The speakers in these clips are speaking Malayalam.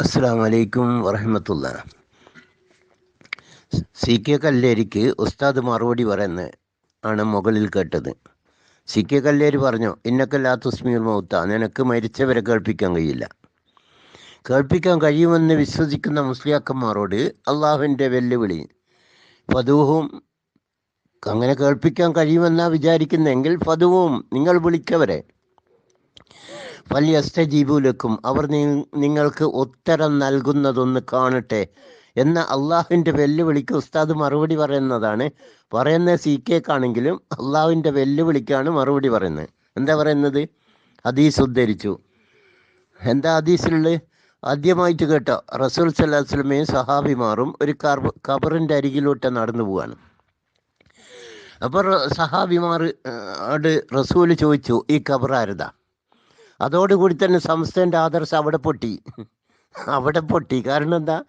അസ്സാം വലൈക്കും വറഹമത്തുള്ള. സി കെ കല്ലേരിക്ക് ഉസ്താദ് മറുപടി പറയുന്നത് ആണ് മുകളിൽ കേട്ടത്. സി കെ കല്ലേരി പറഞ്ഞു ഇന്നക്കല്ലാ തുസ്മീർ മൗത്ത നിനക്ക് മരിച്ചവരെ കേൾപ്പിക്കാൻ കഴിയില്ല. കേൾപ്പിക്കാൻ കഴിയുമെന്ന് വിശ്വസിക്കുന്ന മുസ്ലിയാക്കന്മാരോട് അള്ളാഹുവിന്റെ വെല്ലുവിളി ഫതുവും അങ്ങനെ കേൾപ്പിക്കാൻ കഴിയുമെന്നാണ് വിചാരിക്കുന്നെങ്കിൽ ഫതുവും നിങ്ങൾ വിളിക്കവരെ. ഫല്യസ്തജീബുലക്കും അവർ നിങ്ങൾക്ക് ഉത്തരം നൽകുന്നതൊന്ന് കാണട്ടെ എന്ന അള്ളാഹുവിന്റെ വെല്ലുവിളിക്ക് ഉസ്താദ് മറുപടി പറയുന്നതാണ്. പറയുന്ന സി കേക്കാണെങ്കിലും അള്ളാഹുവിന്റെ വെല്ലുവിളിക്കാണ് മറുപടി പറയുന്നത്. എന്താ പറയുന്നത്? ഹദീസ് ഉദ്ധരിച്ചു. എന്താ ഹദീസിലുള്ളത് ആദ്യമായിട്ട് കേട്ടോ റസൂൽ സല്ലാസ്ലമയും സഹാബിമാറും ഒരു കർ കബറിന്റെ അരികിലോട്ട് നടന്നു പോവാണ്. അപ്പോൾ സഹാബിമാർ ആട് റസൂൽ ചോദിച്ചു ഈ കബർ ആരുതാ? അതോടുകൂടി തന്നെ സംസ്ഥേന്റെ ആദർശം അവിടെ പൊട്ടി. അവിടെ പൊട്ടി. കാരണം എന്താ?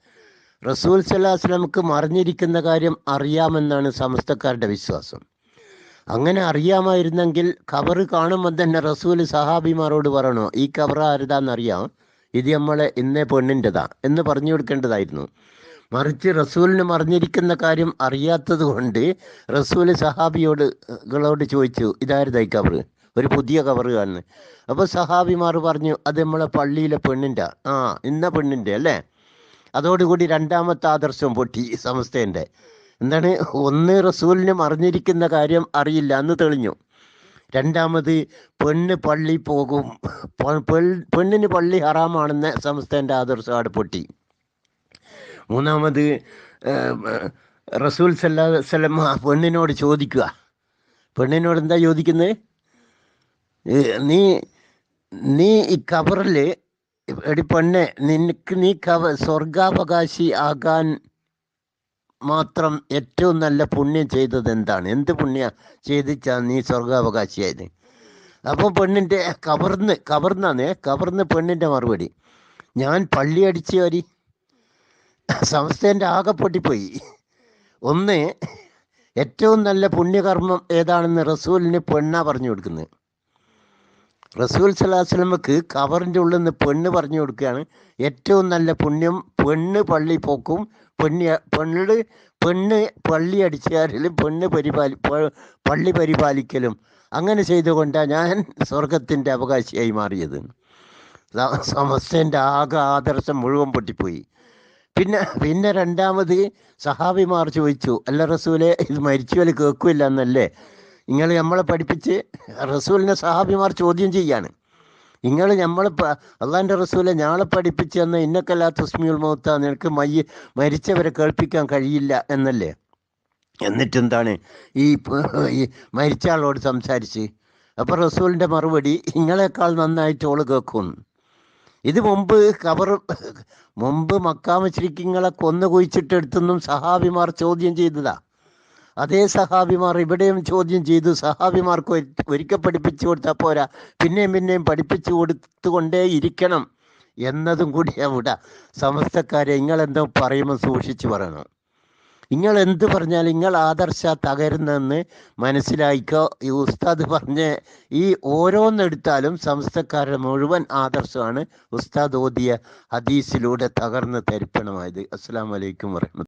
റസൂൽ സലാസ്ലമക്ക് മറിഞ്ഞിരിക്കുന്ന കാര്യം അറിയാമെന്നാണ് സമസ്തക്കാരുടെ വിശ്വാസം. അങ്ങനെ അറിയാമായിരുന്നെങ്കിൽ കബറ് കാണുമ്പോൾ തന്നെ റസൂൽ സഹാബിമാരോട് പറയണോ ഈ കവർ ആരുതാന്നറിയാം ഇത് നമ്മളെ ഇന്നേ പെണ്ണിന്റെതാ എന്ന് പറഞ്ഞു കൊടുക്കേണ്ടതായിരുന്നു. മറിച്ച് റസൂലിന് മറിഞ്ഞിരിക്കുന്ന കാര്യം അറിയാത്തത് കൊണ്ട് റസൂൽ സഹാബിയോട് ചോദിച്ചു ഇതായിരുന്നു ഈ കബറ് ഒരു പുതിയ കവർ കാണുന്നത് അപ്പോൾ സഹാബിമാർ പറഞ്ഞു അത് നമ്മളെ പള്ളിയിലെ പെണ്ണിന്റെ ആ ഇന്ന പെണ്ണിന്റെ അല്ലേ? അതോടുകൂടി രണ്ടാമത്തെ ആദർശം പൊട്ടി സമസ്തേന്റെ എന്താണ്? ഒന്ന് റസൂലിനെ അറിഞ്ഞിരിക്കുന്ന കാര്യം അറിയില്ല എന്ന് തെളിഞ്ഞു. രണ്ടാമത് പെണ്ണ് പള്ളി പോകും പെണ്ണിന് പള്ളി ഹറാമാണെന്ന് സംസ്ഥേന്റെ ആദർശം അവിടെ പൊട്ടി. മൂന്നാമത് റസൂൽ സല്ലാ സലമ്മ പെണ്ണിനോട് ചോദിക്കുക. പെണ്ണിനോട് എന്താ ചോദിക്കുന്നത്? നീ നീ ഈ കബറിൽ എടി പെണ്ണെ നിനക്ക് നീ കവ സ്വർഗാവകാശി ആകാൻ മാത്രം ഏറ്റവും നല്ല പുണ്യം ചെയ്തത് എന്താണ്? എന്ത് പുണ്യ ചെയ്തിച്ചാ നീ സ്വർഗാവകാശിയായത്? അപ്പോൾ പെണ്ണിന്റെ കവർന്ന് കവർന്നാന്നേ കവർന്ന് പെണ്ണിന്റെ മറുപടി. ഞാൻ പള്ളി അടിച്ച് വരി. സംസ്ഥേന്റെ ആകെ പൊട്ടിപ്പോയി. ഒന്ന് ഏറ്റവും നല്ല പുണ്യകർമ്മം ഏതാണെന്ന് റസൂലിന് പെണ്ണാ പറഞ്ഞു കൊടുക്കുന്നത്. റസൂൽ സലാഹുസ്ലമക്ക് കവറിന്റെ ഉള്ളിൽ നിന്ന് പെണ്ണ് പറഞ്ഞു കൊടുക്കുകയാണ്. ഏറ്റവും നല്ല പുണ്യം പെണ്ണ് പള്ളി പോക്കും. പെണ്ണ് പെണ്ണ് പെണ്ണ് പള്ളി അടിച്ചാലും പെണ്ണ് പരിപാലി പള്ളി പരിപാലിക്കലും. അങ്ങനെ ചെയ്തുകൊണ്ടാണ് ഞാൻ സ്വർഗത്തിന്റെ അവകാശിയായി മാറിയത്. സമസ്തന്റെ ആകെ ആദർശം മുഴുവൻ പൊട്ടിപ്പോയി. പിന്നെ പിന്നെ രണ്ടാമത് സഹാബിമാർ ചോദിച്ചു അല്ല റസൂലെ ഇത് മരിച്ചു വല്ല കേൾക്കില്ല എന്നല്ലേ? നിങ്ങൾ നമ്മളെ പഠിപ്പിച്ച് റസൂലിനെ സഹാബിമാർ ചോദ്യം ചെയ്യാണ്. നിങ്ങൾ നമ്മൾ അള്ളാന്റെ റസൂലെ ഞങ്ങളെ പഠിപ്പിച്ച് തന്ന ഇന്നക്കല്ലാ തുസ്മിയുൽ മൗത്ത നിനക്ക് മയ്യ മരിച്ചവരെ കേൾപ്പിക്കാൻ കഴിയില്ല എന്നല്ലേ? എന്നിട്ടെന്താണ് ഈ മരിച്ച ആളോട് സംസാരിച്ച്? അപ്പോൾ റസൂലിന്റെ മറുപടി നിങ്ങളെക്കാൾ നന്നായിട്ട് ഓൾ കേൾക്കും ഇത് മുമ്പ് കബർ മുമ്പ് മക്കാമശ്രിക്കിങ്ങളെ കൊന്നു കുഴിച്ചിട്ടെടുത്തെന്നും സഹാബിമാർ ചോദ്യം ചെയ്തതാ. അതേ സഹാബിമാർ ഇവിടെയും ചോദ്യം ചെയ്തു. സഹാബിമാർക്ക് ഒരിക്കൽ പഠിപ്പിച്ചു കൊടുത്താൽ പോരാ. പിന്നെയും പിന്നെയും പഠിപ്പിച്ചു കൊടുത്തുകൊണ്ടേ ഇരിക്കണം എന്നതും കൂടി അവിടെ സമസ്തക്കാരെ നിങ്ങളെന്തോ പറയുമ്പോൾ സൂക്ഷിച്ചു പറയണം. നിങ്ങൾ എന്ത് പറഞ്ഞാൽ നിങ്ങൾ ആദർശ തകരുന്നെന്ന് മനസ്സിലായിക്കോ? ഈ ഉസ്താദ് പറഞ്ഞ ഈ ഓരോന്നെടുത്താലും സംസ്ഥക്കാരുടെ മുഴുവൻ ആദർശമാണ് ഉസ്താദ് ഓതിയ ഹദീസിലൂടെ തകർന്ന് തരിപ്പണമായത്. അസ്സാം വലൈക്കും വരഹമത്ത്